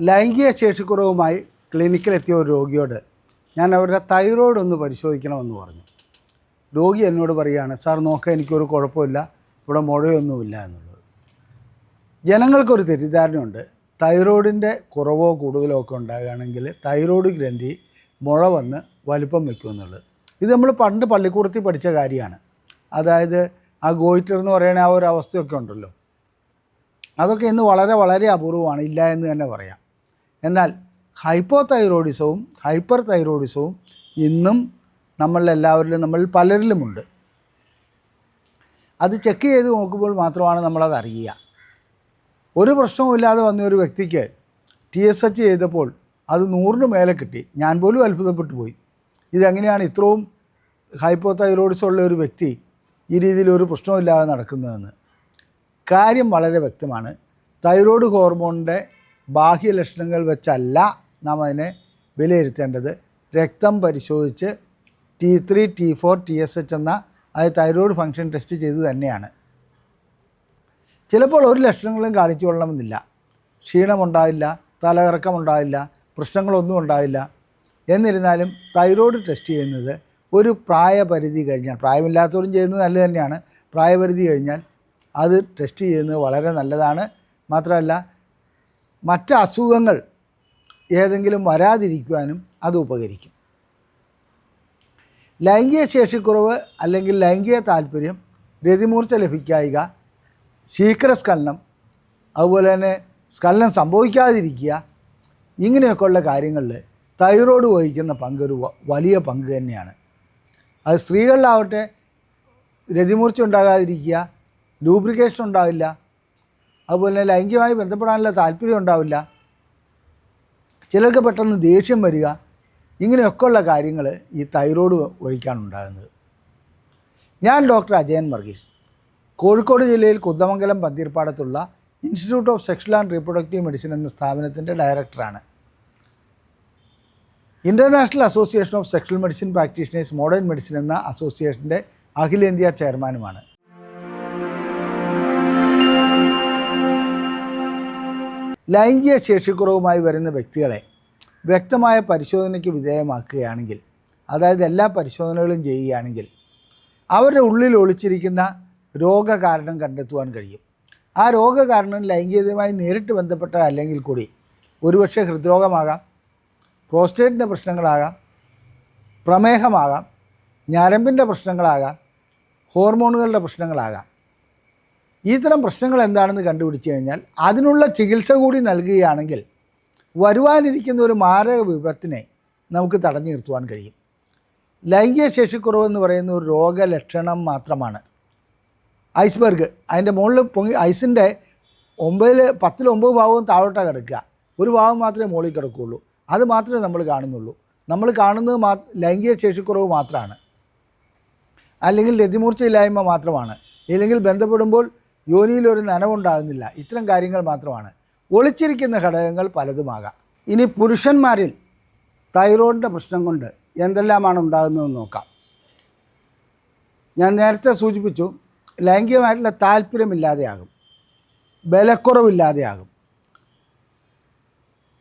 ലൈംഗിക ശേഷിക്കുറവുമായി ക്ലിനിക്കിലെത്തിയ ഒരു രോഗിയോട് ഞാൻ അവരുടെ തൈറോയ്ഡ് ഒന്ന് പരിശോധിക്കണമെന്ന് പറഞ്ഞു. രോഗി എന്നോട് പറയുകയാണ് സാർ നോക്കാൻ എനിക്കൊരു കുഴപ്പമില്ല ഇവിടെ മുഴയൊന്നുമില്ല എന്നുള്ളത്. ജനങ്ങൾക്കൊരു തെറ്റിദ്ധാരണയുണ്ട്. തൈറോയിഡിന്റെ കുറവോ കൂടുതലോ ഒക്കെ ഉണ്ടാകുകയാണെങ്കിൽ തൈറോയ്ഡ് ഗ്രന്ഥി മുഴ വന്ന് വലിപ്പം വെക്കുമെന്നുള്ളത് ഇത് നമ്മൾ പണ്ട് പള്ളിക്കൂടത്തിൽ പഠിച്ച കാര്യമാണ്. അതായത് ആ ഗോയിറ്റർ എന്ന് പറയുന്ന ആ ഒരു അവസ്ഥയൊക്കെ ഉണ്ടല്ലോ. അതൊക്കെ ഇന്ന് വളരെ വളരെ അപൂർവമാണ്. ഇല്ല എന്ന് തന്നെ പറയാം. എന്നാൽ ഹൈപ്പോ തൈറോയിഡിസവും ഹൈപ്പർ തൈറോയിഡിസവും ഇന്നും നമ്മളെല്ലാവരിലും നമ്മൾ പലരിലുമുണ്ട്. അത് ചെക്ക് ചെയ്ത് നോക്കുമ്പോൾ മാത്രമാണ് നമ്മളത് അറിയുക. ഒരു പ്രശ്നവുമില്ലാതെ വന്ന ഒരു വ്യക്തിക്ക് ടി എസ് എച്ച് ചെയ്തപ്പോൾ അത് നൂറിന് മേലെ കിട്ടി. ഞാൻ പോലും അത്ഭുതപ്പെട്ടു പോയി. ഇതെങ്ങനെയാണ് ഇത്രയും ഹൈപ്പോ തൈറോയിഡ്സ് ഉള്ള ഒരു വ്യക്തി ഈ രീതിയിൽ ഒരു പ്രശ്നവുമില്ലാതെ നടക്കുന്നതെന്ന്? കാര്യം വളരെ വ്യക്തമാണ്. തൈറോയ്ഡ് ഹോർമോണിന്റെ ബാഹ്യ ലക്ഷണങ്ങൾ വെച്ചല്ല നാം അതിനെ വിലയിരുത്തേണ്ടത്. രക്തം പരിശോധിച്ച് T three T four T S H എന്ന അത് തൈറോയ്ഡ് ഫങ്ഷൻ ടെസ്റ്റ് ചെയ്ത് തന്നെയാണ്. ചിലപ്പോൾ ഒരു ലക്ഷണങ്ങളും കാണിച്ചു കൊള്ളണമെന്നില്ല. ക്ഷീണമുണ്ടാവില്ല തലകറക്കമുണ്ടാവില്ല പ്രശ്നങ്ങളൊന്നും ഉണ്ടാവില്ല എന്നിരുന്നാലും തൈറോയ്ഡ് ടെസ്റ്റ് ചെയ്യുന്നത് ഒരു പ്രായപരിധി കഴിഞ്ഞാൽ പ്രായമില്ലാത്തവരും ചെയ്യുന്നത് നല്ലത് തന്നെയാണ്. പ്രായപരിധി കഴിഞ്ഞാൽ അത് ടെസ്റ്റ് ചെയ്യുന്നത് വളരെ നല്ലതാണ്. മാത്രമല്ല മറ്റ് അസുഖങ്ങൾ ഏതെങ്കിലും വരാതിരിക്കുവാനും അത് ഉപകരിക്കും. ലൈംഗിക ശേഷിക്കുറവ് അല്ലെങ്കിൽ ലൈംഗിക താല്പര്യം രതിമൂർച്ച ലഭിക്കായിക ശീഘ്രസ്ഖലനം അതുപോലെ തന്നെ സ്ഖലനം സംഭവിക്കാതിരിക്കുക ഇങ്ങനെയൊക്കെയുള്ള കാര്യങ്ങളിൽ തൈറോയ്ഡ് വഹിക്കുന്ന പങ്കൊരു വലിയ പങ്ക് തന്നെയാണ്. അത് സ്ത്രീകളിലാവട്ടെ രതിമൂർച്ച ഉണ്ടാകാതിരിക്കുക ലൂബ്രിക്കേഷൻ ഉണ്ടാവില്ല അതുപോലെ ലൈംഗികമായി ബന്ധപ്പെടാനുള്ള താല്പര്യം ഉണ്ടാവില്ല. ചിലർക്ക് പെട്ടെന്ന് ദേഷ്യം വരിക ഇങ്ങനെയൊക്കെയുള്ള കാര്യങ്ങൾ ഈ തൈറോയ്ഡ് വഴിക്കാണ് ഉണ്ടാകുന്നത്. ഞാൻ ഡോക്ടർ അജയൻ വർഗീസ്. കോഴിക്കോട് ജില്ലയിൽ Kunnamangalam പന്തീർപ്പാടത്തുള്ള institute of sexual and reproductive medicine എന്ന സ്ഥാപനത്തിന്റെ ഡയറക്ടറാണ്. International association of sexual medicine practitioners modern medicine എന്ന അസോസിയേഷന്റെ അഖിലേന്ത്യാ ചെയർമാനുമാണ്. ലൈംഗിക ശേഷിക്കുറവുമായി വരുന്ന വ്യക്തികളെ വ്യക്തമായ പരിശോധനയ്ക്ക് വിധേയമാക്കുകയാണെങ്കിൽ അതായത് എല്ലാ പരിശോധനകളും ചെയ്യുകയാണെങ്കിൽ അവരുടെ ഉള്ളിൽ ഒളിച്ചിരിക്കുന്ന രോഗകാരണം കണ്ടെത്തുവാൻ കഴിയും. ആ രോഗകാരണം ലൈംഗികതയുമായി നേരിട്ട് ബന്ധപ്പെട്ട അല്ലെങ്കിൽ കൂടി ഒരുപക്ഷെ ഹൃദ്രോഗമാകാം പ്രോസ്റ്റേറ്റിന്റെ പ്രശ്നങ്ങളാകാം പ്രമേഹമാകാം ഞരമ്പിന്റെ പ്രശ്നങ്ങളാകാം ഹോർമോണുകളുടെ പ്രശ്നങ്ങളാകാം. ഇത്തരം പ്രശ്നങ്ങൾ എന്താണെന്ന് കണ്ടുപിടിച്ച് കഴിഞ്ഞാൽ അതിനുള്ള ചികിത്സ കൂടി നൽകുകയാണെങ്കിൽ വരുവാനിരിക്കുന്ന ഒരു മാരക വിപത്തിനെ നമുക്ക് തടഞ്ഞു നിർത്തുവാൻ കഴിയും. ലൈംഗിക ശേഷിക്കുറവെന്ന് പറയുന്ന ഒരു രോഗലക്ഷണം മാത്രമാണ്. ഐസ്ബർഗ് അതിന്റെ മുകളിൽ പൊങ്ങി ഐസിന്റെ ഒമ്പതിൽ പത്തിൽ ഒമ്പത് ഭാഗവും താഴോട്ടാണ് കിടക്കുക. ഒരു ഭാഗം മാത്രമേ മുകളിൽ കിടക്കുകയുള്ളൂ. അത് മാത്രമേ നമ്മൾ കാണുന്നുള്ളൂ. നമ്മൾ കാണുന്നത് മാ ലൈംഗിക ശേഷിക്കുറവ് മാത്രമാണ്. അല്ലെങ്കിൽ രതിമൂർച്ചയില്ലായ്മ മാത്രമാണ്. ഇല്ലെങ്കിൽ ബന്ധപ്പെടുമ്പോൾ യോനിയിൽ ഒരു നനവുണ്ടാകുന്നില്ല. ഇത്തരം കാര്യങ്ങൾ മാത്രമാണ്. ഒളിച്ചിരിക്കുന്ന ഘടകങ്ങൾ പലതുമാകാം. ഇനി പുരുഷന്മാരിൽ തൈറോയിഡിന്റെ പ്രശ്നം കൊണ്ട് എന്തെല്ലാമാണ് ഉണ്ടാകുന്നതെന്ന് നോക്കാം. ഞാൻ നേരത്തെ സൂചിപ്പിച്ചു ലൈംഗികമായിട്ടുള്ള താല്പര്യമില്ലാതെയാകും. ബലക്കുറവില്ലാതെയാകും.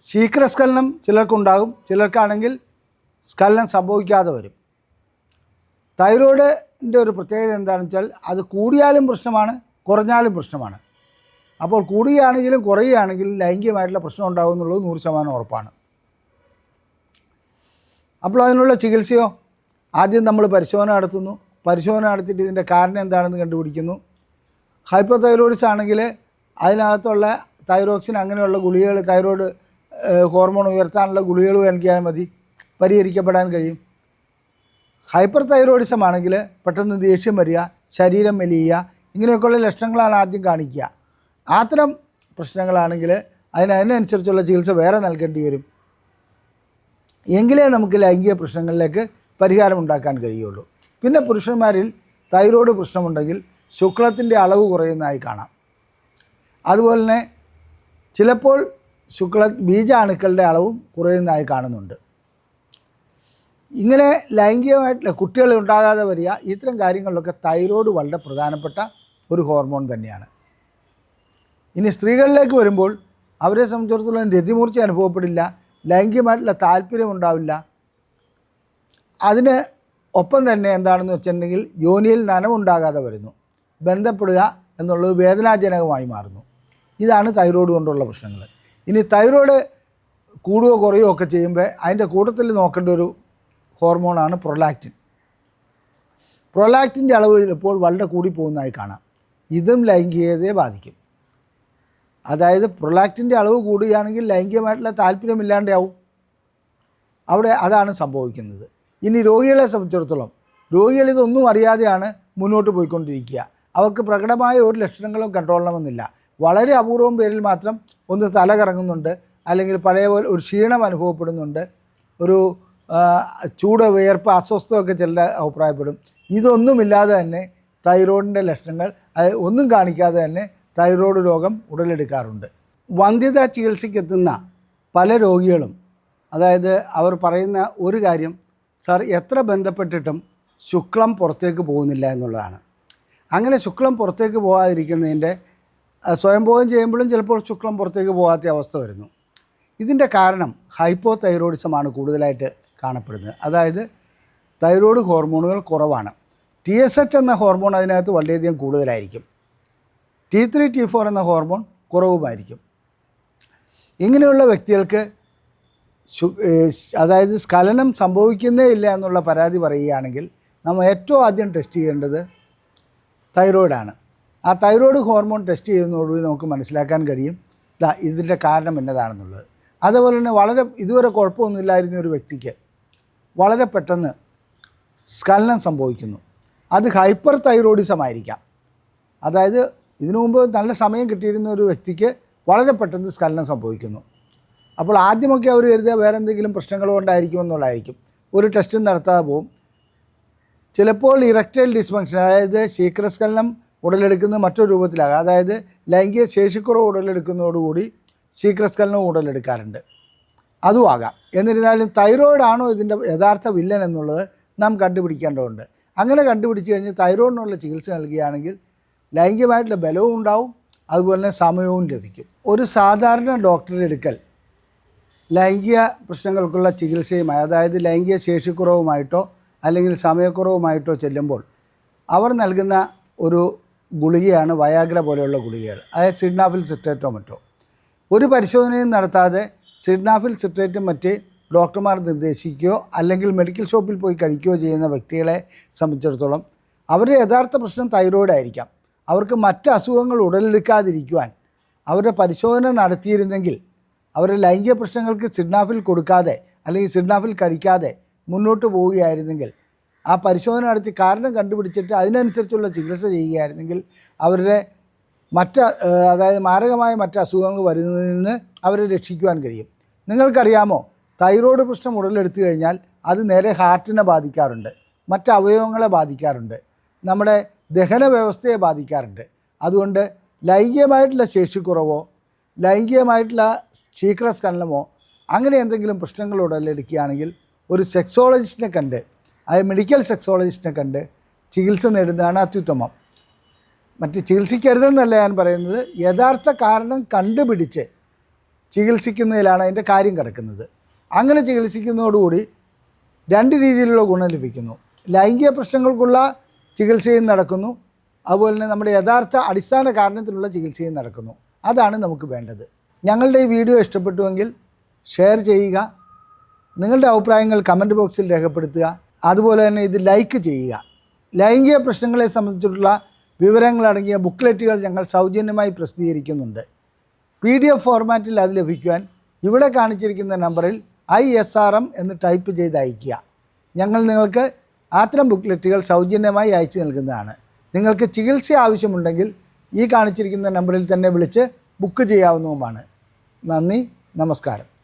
ശീഘ്രസ്ഖലനം ചിലർക്കുണ്ടാകും. ചിലർക്കാണെങ്കിൽ സ്ഖലനം സംഭവിക്കാതെ വരും. തൈറോയിഡിന്റെ ഒരു പ്രത്യേകത എന്താണെന്ന് വെച്ചാൽ അത് കൂടിയാലും പ്രശ്നമാണ് കുറഞ്ഞാലും പ്രശ്നമാണ്. അപ്പോൾ കൂടുകയാണെങ്കിലും കുറയുകയാണെങ്കിലും ലൈംഗികമായിട്ടുള്ള പ്രശ്നം ഉണ്ടാകും എന്നുള്ളത് നൂറ് ശതമാനം ഉറപ്പാണ്. അപ്പോൾ അതിനുള്ള ചികിത്സയോ? ആദ്യം നമ്മൾ പരിശോധന നടത്തുന്നു. പരിശോധന നടത്തിയിട്ട് ഇതിന്റെ കാരണം എന്താണെന്ന് കണ്ടുപിടിക്കുന്നു. ഹൈപ്പോ തൈറോയിഡ്സ് ആണെങ്കിൽ അതിനകത്തുള്ള തൈറോക്സിൻ അങ്ങനെയുള്ള ഗുളികകൾ തൈറോയ്ഡ് ഹോർമോൺ ഉയർത്താനുള്ള ഗുളികകൾ നൽകിയാൽ മതി. പരിഹരിക്കപ്പെടാൻ കഴിയും. ഹൈപ്പർ തൈറോയിഡിസം ആണെങ്കിൽ പെട്ടെന്ന് ദേഷ്യം വരിക ശരീരം മെലിയുക ഇങ്ങനെയൊക്കെയുള്ള ലക്ഷണങ്ങളാണ് ആദ്യം കാണിക്കുക. അത്തരം പ്രശ്നങ്ങളാണെങ്കിൽ അതിന് അതിനനുസരിച്ചുള്ള ചികിത്സ വേറെ നൽകേണ്ടി വരും. എങ്കിലേ നമുക്ക് ലൈംഗിക പ്രശ്നങ്ങളിലേക്ക് പരിഹാരം ഉണ്ടാക്കാൻ കഴിയുള്ളൂ. പിന്നെ പുരുഷന്മാരിൽ തൈറോയ്ഡ് പ്രശ്നമുണ്ടെങ്കിൽ ശുക്ലത്തിന്റെ അളവ് കുറയുന്നതായി കാണാം. അതുപോലെ തന്നെ ചിലപ്പോൾ ശുക്ല ബീജാണുക്കളുടെ അളവും കുറയുന്നതായി കാണുന്നുണ്ട്. ഇങ്ങനെ ലൈംഗികമായിട്ടുള്ള കുട്ടികൾ ഉണ്ടാകാതെ വരിക ഇത്തരം കാര്യങ്ങളിലൊക്കെ തൈറോയ്ഡ് വളരെ പ്രധാനപ്പെട്ട ഒരു ഹോർമോൺ തന്നെയാണ്. ഇനി സ്ത്രീകളിലേക്ക് വരുമ്പോൾ അവരെ സംബന്ധിച്ചിടത്തോളം രതിമൂർച്ച അനുഭവപ്പെടില്ല ലൈംഗികമായിട്ടുള്ള താല്പര്യം ഉണ്ടാവില്ല. അതിന് ഒപ്പം തന്നെ എന്താണെന്ന് വെച്ചിട്ടുണ്ടെങ്കിൽ യോനിയിൽ നനവുണ്ടാകാതെ വരുന്നു ബന്ധപ്പെടുക എന്നുള്ളത് വേദനാജനകമായി മാറുന്നു. ഇതാണ് തൈറോയ്ഡ് കൊണ്ടുള്ള പ്രശ്നങ്ങൾ. ഇനി തൈറോയ്ഡ് കൂടുകയോ കുറയുകയോ ഒക്കെ ചെയ്യുമ്പോൾ അതിന്റെ കൂട്ടത്തിൽ നോക്കേണ്ട ഒരു ഹോർമോണാണ് പ്രൊലാക്റ്റിൻ. പ്രൊലാക്റ്റിന്റെ അളവ് ഇപ്പോൾ വളരെ കൂടി പോകുന്നതായി കാണാം. ഇതും ലൈംഗികതയെ ബാധിക്കും. അതായത് പ്രൊലാക്റ്റിന്റെ അളവ് കൂടുകയാണെങ്കിൽ ലൈംഗികമായിട്ടുള്ള താല്പര്യമില്ലാണ്ടാവും. അവിടെ അതാണ് സംഭവിക്കുന്നത്. ഇനി രോഗികളെ സംബന്ധിച്ചിടത്തോളം രോഗികൾ ഇതൊന്നും അറിയാതെയാണ് മുന്നോട്ട് പോയിക്കൊണ്ടിരിക്കുക. അവർക്ക് പ്രകടമായ ഒരു ലക്ഷണങ്ങളും കണ്ടുകൊള്ളണമെന്നില്ല വളരെ അപൂർവം പേരിൽ മാത്രം ഒന്ന് തല കറങ്ങുന്നുണ്ട് അല്ലെങ്കിൽ പഴയ പോലെ ഒരു ക്ഷീണം അനുഭവപ്പെടുന്നുണ്ട് ഒരു ചൂട് വിയർപ്പ് അസ്വസ്ഥമൊക്കെ ചിലർ അഭിപ്രായപ്പെടും. ഇതൊന്നുമില്ലാതെ തന്നെ തൈറോയിഡിന്റെ ലക്ഷണങ്ങൾ ഒന്നും കാണിക്കാതെ തന്നെ തൈറോയ്ഡ് രോഗം ഉടലെടുക്കാറുണ്ട്. വന്ധ്യതാ ചികിത്സയ്ക്കെത്തുന്ന പല രോഗികളും അതായത് അവർ പറയുന്ന ഒരു കാര്യം സാർ എത്ര ബന്ധപ്പെട്ടിട്ടും ശുക്ലം പുറത്തേക്ക് പോകുന്നില്ല എന്നുള്ളതാണ്. അങ്ങനെ ശുക്ലം പുറത്തേക്ക് പോകാതിരിക്കുന്നതിന്റെ സ്വയംഭോഗം ചെയ്യുമ്പോഴും ചിലപ്പോൾ ശുക്ലം പുറത്തേക്ക് പോകാത്ത അവസ്ഥ വരുന്നു. ഇതിന്റെ കാരണം ഹൈപ്പോ തൈറോയിഡിസമാണ് കൂടുതലായിട്ട് കാണപ്പെടുന്നത്. അതായത് തൈറോയ്ഡ് ഹോർമോണുകൾ കുറവാണ്. ടി എസ് എച്ച് എന്ന ഹോർമോൺ അതിനകത്ത് വളരെയധികം കൂടുതലായിരിക്കും. ടി ത്രീ ടി ഫോർ എന്ന ഹോർമോൺ കുറവുമായിരിക്കും. ഇങ്ങനെയുള്ള വ്യക്തികൾക്ക് അതായത് സ്ഖലനം സംഭവിക്കുന്നേ ഇല്ല എന്നുള്ള പരാതി പറയുകയാണെങ്കിൽ നമ്മൾ ഏറ്റവും ആദ്യം ടെസ്റ്റ് ചെയ്യേണ്ടത് തൈറോയിഡാണ് ആ തൈറോയ്ഡ് ഹോർമോൺ ടെസ്റ്റ് ചെയ്യുന്നതോടുകൂടി നമുക്ക് മനസ്സിലാക്കാൻ കഴിയും. ഇതാ ഇതിന്റെ കാരണം എന്നതാണെന്നുള്ളത്. അതേപോലെ തന്നെ വളരെ ഇതുവരെ കുഴപ്പമൊന്നുമില്ലായിരുന്ന ഒരു വ്യക്തിക്ക് വളരെ പെട്ടെന്ന് സ്കലനം സംഭവിക്കുന്നു. അത് ഹൈപ്പർ തൈറോയിഡിസം ആയിരിക്കാം അതായത് ഇതിനു മുമ്പ് നല്ല സമയം കിട്ടിയിരുന്ന ഒരു വ്യക്തിക്ക് വളരെ പെട്ടെന്ന് സ്ഖലനം സംഭവിക്കുന്നു. അപ്പോൾ ആദ്യമൊക്കെ അവർ കരുതിയ വേറെ എന്തെങ്കിലും പ്രശ്നങ്ങൾ കൊണ്ടായിരിക്കും എന്നുള്ളതായിരിക്കും. ഒരു ടെസ്റ്റും നടത്താതെ പോവും. ചിലപ്പോൾ ഇറക്റ്റൈൽ ഡിസ്ഫങ്ഷൻ അതായത് ശീഘ്രസ്ഖലനം ഉടലെടുക്കുന്ന മറ്റൊരു രൂപത്തിലാകാം. അതായത് ലൈംഗിക ശേഷിക്കുറവ് ഉടലെടുക്കുന്നതോടുകൂടി ശീഘ്രസ്ഖലനം ഉടലെടുക്കാറുണ്ട്. അതും ആകാം. എന്നിരുന്നാലും തൈറോയിഡാണോ ഇതിന്റെ യഥാർത്ഥ വില്ലൻ എന്നുള്ളത് നാം കണ്ടുപിടിക്കേണ്ടതുണ്ട്. അങ്ങനെ കണ്ടുപിടിച്ച് കഴിഞ്ഞ് തൈറോയിഡിനുള്ള ചികിത്സ നൽകുകയാണെങ്കിൽ ലൈംഗികമായിട്ടുള്ള ബലവും ഉണ്ടാവും അതുപോലെ തന്നെ സമയവും ലഭിക്കും. ഒരു സാധാരണ ഡോക്ടറുടെ എടുക്കൽ ലൈംഗിക പ്രശ്നങ്ങൾക്കുള്ള ചികിത്സയുമായി അതായത് ലൈംഗിക ശേഷിക്കുറവുമായിട്ടോ അല്ലെങ്കിൽ സമയക്കുറവുമായിട്ടോ ചെല്ലുമ്പോൾ അവർ നൽകുന്ന ഒരു ഗുളികയാണ് വയാഗ്ര പോലെയുള്ള ഗുളികകൾ അതായത് സിഡ്നാഫിൽ സിട്രേറ്റോ മറ്റോ. ഒരു പരിശോധനയും നടത്താതെ സിഡ്നാഫിൽ സിട്രേറ്റും മറ്റ് ഡോക്ടർമാർ നിർദ്ദേശിക്കുകയോ അല്ലെങ്കിൽ മെഡിക്കൽ ഷോപ്പിൽ പോയി കഴിക്കുകയോ ചെയ്യുന്ന വ്യക്തികളെ സംബന്ധിച്ചിടത്തോളം അവരുടെ യഥാർത്ഥ പ്രശ്നം തൈറോയിഡ് ആയിരിക്കാം. അവർക്ക് മറ്റ് അസുഖങ്ങൾ ഉടലെടുക്കാതിരിക്കുവാൻ അവരുടെ പരിശോധന നടത്തിയിരുന്നെങ്കിൽ അവരുടെ ലൈംഗിക പ്രശ്നങ്ങൾക്ക് സിഡ്നാഫിൽ കൊടുക്കാതെ അല്ലെങ്കിൽ സിഡ്നാഫിൽ കഴിക്കാതെ മുന്നോട്ട് പോവുകയായിരുന്നെങ്കിൽ ആ പരിശോധന നടത്തി കാരണം കണ്ടുപിടിച്ചിട്ട് അതിനനുസരിച്ചുള്ള ചികിത്സ ചെയ്യുകയായിരുന്നെങ്കിൽ അവരുടെ മറ്റ് അതായത് മാരകമായ മറ്റ് അസുഖങ്ങൾ വരുന്നതിൽ നിന്ന് അവരെ രക്ഷിക്കുവാൻ കഴിയും. നിങ്ങൾക്കറിയാമോ? തൈറോയ്ഡ് പ്രശ്നം ഉടലെടുത്തു കഴിഞ്ഞാൽ അത് നേരെ ഹാർട്ടിനെ ബാധിക്കാറുണ്ട്. മറ്റ് അവയവങ്ങളെ ബാധിക്കാറുണ്ട്. നമ്മുടെ ദഹന വ്യവസ്ഥയെ ബാധിക്കാറുണ്ട്. അതുകൊണ്ട് ലൈംഗികമായിട്ടുള്ള ശേഷിക്കുറവോ ലൈംഗികമായിട്ടുള്ള ശീഘ്രസ്ഖലനമോ അങ്ങനെ എന്തെങ്കിലും പ്രശ്നങ്ങൾ ഉടലെടുക്കുകയാണെങ്കിൽ ഒരു സെക്സോളജിസ്റ്റിനെ കണ്ട് അതായത് മെഡിക്കൽ സെക്സോളജിസ്റ്റിനെ കണ്ട് ചികിത്സ നേടുന്നതാണ് അത്യുത്തമം. മറ്റ് ചികിത്സിക്കരുതെന്നല്ല ഞാൻ പറയുന്നത് യഥാർത്ഥ കാരണം കണ്ടുപിടിച്ച് ചികിത്സിക്കുന്നതിലാണ് അതിന്റെ കാര്യം കിടക്കുന്നത്. അങ്ങനെ ചികിത്സിക്കുന്നതോടുകൂടി രണ്ട് രീതിയിലുള്ള ഗുണം ലഭിക്കുന്നു. ലൈംഗിക പ്രശ്നങ്ങൾക്കുള്ള ചികിത്സയും നടക്കുന്നു. അതുപോലെ തന്നെ നമ്മുടെ യഥാർത്ഥ അടിസ്ഥാന കാരണത്തിലുള്ള ചികിത്സയും നടക്കുന്നു. അതാണ് നമുക്ക് വേണ്ടത്. ഞങ്ങളുടെ ഈ വീഡിയോ ഇഷ്ടപ്പെട്ടുവെങ്കിൽ ഷെയർ ചെയ്യുക. നിങ്ങളുടെ അഭിപ്രായങ്ങൾ കമന്റ് ബോക്സിൽ രേഖപ്പെടുത്തുക. അതുപോലെ തന്നെ ഇത് ലൈക്ക് ചെയ്യുക. ലൈംഗിക പ്രശ്നങ്ങളെ സംബന്ധിച്ചിട്ടുള്ള വിവരങ്ങളടങ്ങിയ ബുക്ക്ലെറ്റുകൾ ഞങ്ങൾ സൗജന്യമായി പ്രസിദ്ധീകരിക്കുന്നുണ്ട്. പി ഡി എഫ് ഫോർമാറ്റിൽ അത് ലഭിക്കുവാൻ ഇവിടെ കാണിച്ചിരിക്കുന്ന നമ്പറിൽ ഐ എസ് ആർ എം എന്ന് ടൈപ്പ് ചെയ്ത് അയയ്ക്കുക. ഞങ്ങൾ നിങ്ങൾക്ക് അത്തരം ബുക്ക്ലെറ്റുകൾ സൗജന്യമായി അയച്ചു നൽകുന്നതാണ്. നിങ്ങൾക്ക് ചികിത്സ ആവശ്യമുണ്ടെങ്കിൽ ഈ കാണിച്ചിരിക്കുന്ന നമ്പറിൽ തന്നെ വിളിച്ച് ബുക്ക് ചെയ്യാവുന്നതുമാണ്. നന്ദി നമസ്കാരം.